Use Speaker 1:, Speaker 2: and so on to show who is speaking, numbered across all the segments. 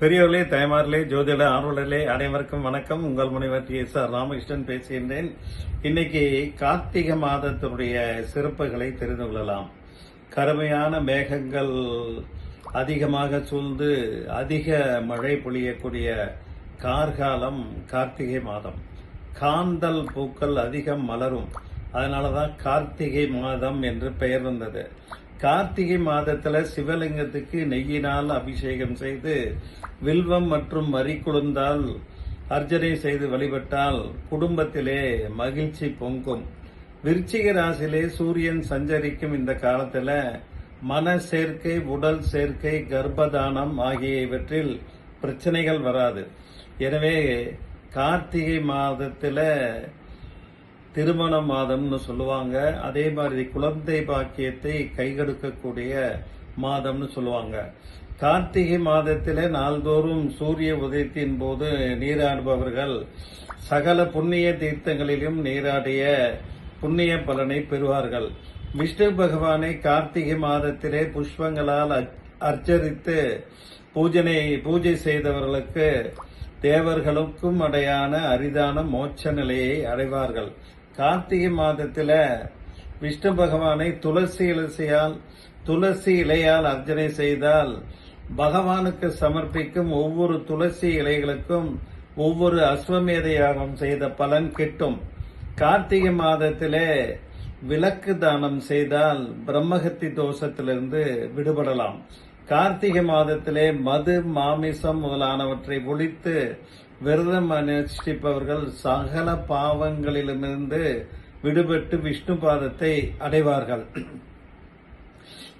Speaker 1: பெரியவர்களே தயமாரிலே ஜோதிட ஆர்வலர்களே அனைவருக்கும் வணக்கம். உங்கள் முனைவர் டி. எஸ். ஆர். ராமகிருஷ்ணன் பேசுகின்றேன். இன்னைக்கு கார்த்திகை மாதத்தினுடைய சிறப்புகளை தெரிந்து கொள்ளலாம். கருமையான மேகங்கள் அதிகமாக சூழ்ந்து அதிக மழை பொழியக்கூடிய கார்காலம் கார்த்திகை மாதம். காந்தல் பூக்கள் அதிகம் மலரும். அதனாலதான் கார்த்திகை மாதம் என்று பெயர் வந்தது. கார்த்திகை மாதத்துல சிவலிங்கத்துக்கு நெய்யினால் அபிஷேகம் செய்து வில்வம் மற்றும் மறிக்குழுந்தால் அர்ச்சனை செய்து வழிபட்டால் குடும்பத்திலே மகிழ்ச்சி பொங்கும். விருச்சிக ராசியிலே சூரியன் சஞ்சரிக்கும் இந்த காலத்துல மன சேர்க்கை உடல் சேர்க்கை கர்ப்பதானம் ஆகியவற்றில் பிரச்சனைகள் வராது. எனவே கார்த்திகை மாதத்துல திருமண மாதம்னு சொல்லுவாங்க. அதே மாதிரி குழந்தை பாக்கியத்தை கைகெடுக்கக்கூடிய மாதம்னு சொல்லுவாங்க. கார்த்திகை மாதத்திலே நாள்தோறும் சூரிய உதயத்தின் போது நீராடுபவர்கள் சகல புண்ணிய தீர்த்தங்களிலும் நீராடிய புண்ணிய பலனை பெறுவார்கள். விஷ்ணு பகவானை கார்த்திகை மாதத்திலே புஷ்பங்களால் அர்ச்சரித்து பூஜனை பூஜை செய்தவர்களுக்கு தேவர்களுக்கும் அடையான அரிதான மோட்ச நிலையை அடைவார்கள். கார்த்திகை மாதத்தில் விஷ்ணு பகவானை துளசி இலசையால் துளசி இலையால் அர்ச்சனை செய்தால் பகவானுக்கு சமர்ப்பிக்கும் ஒவ்வொரு துளசி இலைகளுக்கும் ஒவ்வொரு அஸ்வமேத யாகம் செய்த பலன் கிட்டும். கார்த்திகை மாதத்திலே விளக்கு தானம் செய்தால் பிரம்மகத்தி தோஷத்திலிருந்து விடுபடலாம். கார்த்திகை மாதத்திலே மது மாமிசம் முதலானவற்றை ஒழித்து விரதம் அனுஷ்டிப்பவர்கள் சகல பாவங்களிலுமிருந்து விடுபட்டு விஷ்ணு பாதத்தை அடைவார்கள்.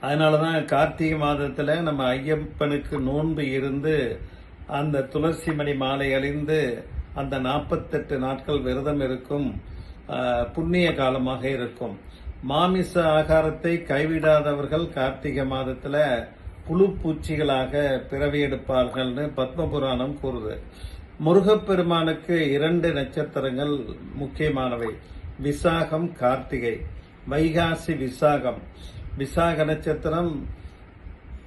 Speaker 1: அதனாலதான் கார்த்திகை மாதத்துல நம்ம ஐயப்பனுக்கு நோன்பு இருந்து அந்த துளசி மணி மாலை அழிந்து அந்த நாற்பத்தெட்டு நாட்கள் விரதம் இருக்கும் புண்ணிய காலமாக இருக்கும். மாமிச ஆகாரத்தை கைவிடாதவர்கள் கார்த்திகை மாதத்துல புழு பூச்சிகளாக பிறவி எடுப்பார்கள்னு பத்ம புராணம் கூறுது. முருகப்பெருமானுக்கு இரண்டு நட்சத்திரங்கள் முக்கியமானவை. விசாகம் கார்த்திகை. வைகாசி விசாகம். விசாக நட்சத்திரம்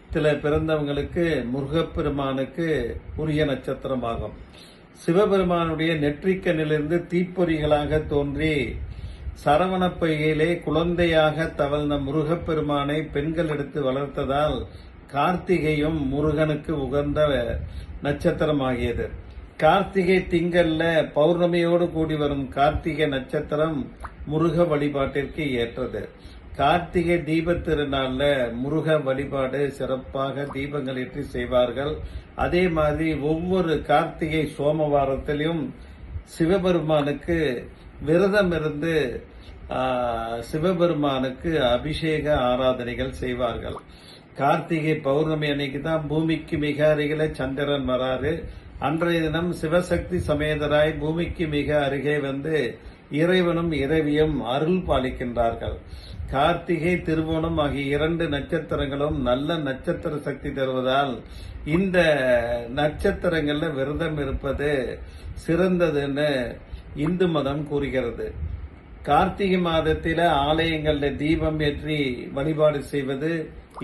Speaker 1: சில பிறந்தவங்களுக்கு முருகப்பெருமானுக்கு உரிய நட்சத்திரமாகும். சிவபெருமானுடைய நெற்றிக்கண்ணிலிருந்து தீப்பொறிகளாக தோன்றி சரவண பொய்கையிலே குழந்தையாக தவழ்ந்த முருகப்பெருமானை பெண்கள் எடுத்து வளர்த்ததால் கார்த்திகையும் முருகனுக்கு உகந்த நட்சத்திரமாகியது. கார்த்திகை திங்கள்ல பௌர்ணமியோடு கூடி வரும் கார்த்திகை நட்சத்திரம் முருக வழிபாட்டிற்கு ஏற்றது. கார்த்திகை தீப திருநாள்ல முருக வழிபாடு சிறப்பாக தீபங்கள் ஏற்றி செய்வார்கள். அதே மாதிரி ஒவ்வொரு கார்த்திகை சோமவாரத்திலையும் சிவபெருமானுக்கு விரதம் இருந்து சிவபெருமானுக்கு அபிஷேக ஆராதனைகள் செய்வார்கள். கார்த்திகை பௌர்ணமி அன்னைக்கு தான் பூமிக்கு மிக அருகில சந்திரன் வராரு. அன்றைய தினம் சிவசக்தி சமேதராய் பூமிக்கு மிக அருகே வந்து இறைவனும் இறைவியும் அருள் பாலிக்கின்றார்கள். கார்த்திகை திருவோணம் ஆகிய இரண்டு நட்சத்திரங்களும் நல்ல நட்சத்திர சக்தி தருவதால் இந்த நட்சத்திரங்கள்ல விரதம் இருப்பது சிறந்ததுன்னு இந்து மதம் கூறுகிறது. கார்த்திகை மாதத்தில ஆலயங்களில் தீபம் ஏற்றி வழிபாடு செய்வது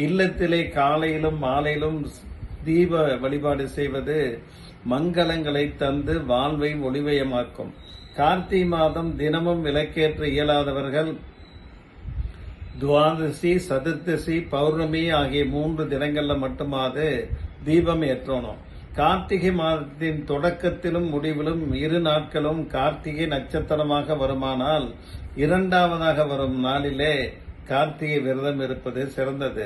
Speaker 1: இல்லத்திலே காலையிலும் மாலையிலும் தீப வழிபாடு செய்வது மங்களங்களை தந்து வாழ்வை ஒளிவயமாக்கும் கார்த்திகை மாதம் தினமும் விளக்கேற்ற இயலாதவர்கள் துவாதசி சதுர்த்தசி பௌர்ணமி ஆகிய மூன்று தினங்களில் மட்டுமாவது தீபம் ஏற்றணும். கார்த்திகை மாதத்தின் தொடக்கத்திலும் முடிவிலும் இரு நாட்களும் கார்த்திகை நட்சத்திரமாக வருமானால் இரண்டாவதாக வரும் நாளிலே கார்த்திகை விரதம் இருப்பது சிறந்தது.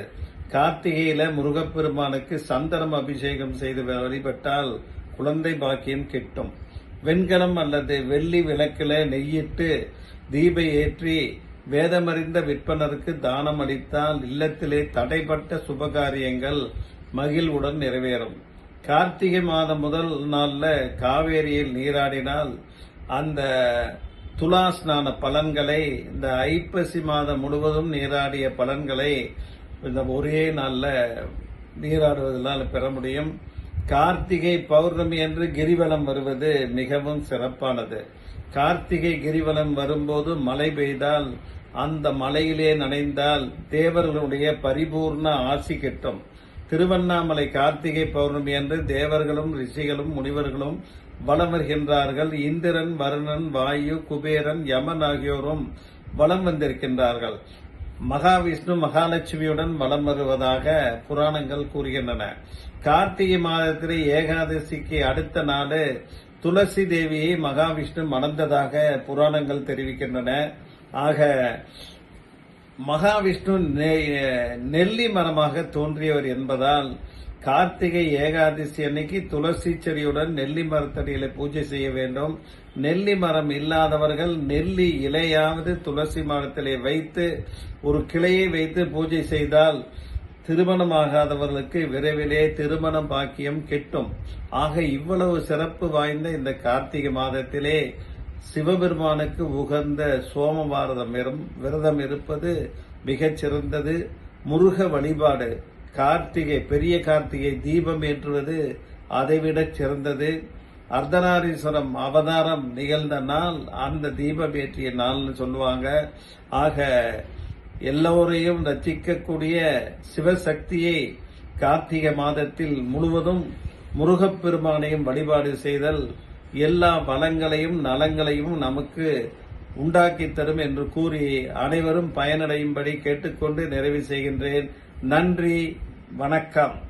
Speaker 1: கார்த்திகையில முருகப்பெருமானுக்கு சந்தனம் அபிஷேகம் செய்து வழிபட்டால் குழந்தை பாக்கியம் கிட்டும். வெண்கலம் அல்லது வெள்ளி விளக்கில் நெய்யிட்டு தீப ஏற்றி வேதமறிந்த விற்பனருக்கு தானம் அளித்தால் இல்லத்திலே தடைப்பட்ட சுபகாரியங்கள் மகிழ்வுடன் நிறைவேறும். கார்த்திகை மாதம் முதல் நாளில் காவேரியில் நீராடினால் அந்த துலாஸ்நான பலன்களை இந்த ஐப்பசி மாதம் முழுவதும் நீராடிய பலன்களை இந்த ஒரே நாளில் நீராடுவதனால் பெற முடியும். கார்த்திகை பௌர்ணமி என்று கிரிவலம் வருவது மிகவும் சிறப்பானது. கார்த்திகை கிரிவலம் வரும்போது மழை பெய்தால் அந்த மலையிலே நனைந்தால் தேவர்களுடைய பரிபூர்ண ஆசி கிட்டும். திருவண்ணாமலை கார்த்திகை பௌர்ணமி அன்று தேவர்களும் ரிஷிகளும் முனிவர்களும் வலம் வருகின்றார்கள். இந்திரன் வருணன் வாயு குபேரன் யமன் ஆகியோரும் வலம் வந்திருக்கின்றார்கள். மகாவிஷ்ணு மகாலட்சுமியுடன் வலம் வருவதாக புராணங்கள் கூறுகின்றன. கார்த்திகை மாதத்திலே ஏகாதசிக்கு அடுத்த நாள் துளசி தேவியை மகாவிஷ்ணு மணந்ததாக புராணங்கள் தெரிவிக்கின்றன. ஆக மகாவிஷ்ணு நெ- நெல்லி மரமாக தோன்றியவர் என்பதால் கார்த்திகை ஏகாதசி அன்னைக்கு துளசி செடியுடன் நெல்லி மரத்தடியில பூஜை செய்ய வேண்டும். நெல்லி மரம் இல்லாதவர்கள் நெல்லி இலையாவது துளசி மரத்திலே வைத்து ஒரு கிளையை வைத்து பூஜை செய்தால் திருமணமாகாதவர்களுக்கு விரைவிலே திருமணம் பாக்கியம் கிட்டும். ஆக இவ்வளவு சிறப்பு வாய்ந்த இந்த கார்த்திகை மாதத்திலே சிவபெருமானுக்கு உகந்த சோமவாரதம் விரதம் இருப்பது மிகச் சிறந்தது முருக வழிபாடு கார்த்திகை பெரிய கார்த்திகை தீபம் ஏற்றுவது அதைவிடச் சிறந்தது. அர்த்தநாரீஸ்வரம் அவதாரம் நிகழ்ந்த நாள் அந்த தீபம் ஏற்றிய நாள்னு சொல்லுவாங்க. ஆக எல்லோரையும் ரச்சிக்கக்கூடிய சிவசக்தியை கார்த்திகை மாதத்தில் முழுவதும் முருகப்பெருமானையும் வழிபாடு செய்தல் எல்லா பலங்களையும் நலங்களையும் நமக்கு உண்டாக்கி தரும் என்று கூறி அனைவரும் பயனடையும்படி கேட்டுக்கொண்டு நிறைவு செய்கின்றேன். நன்றி வணக்கம்.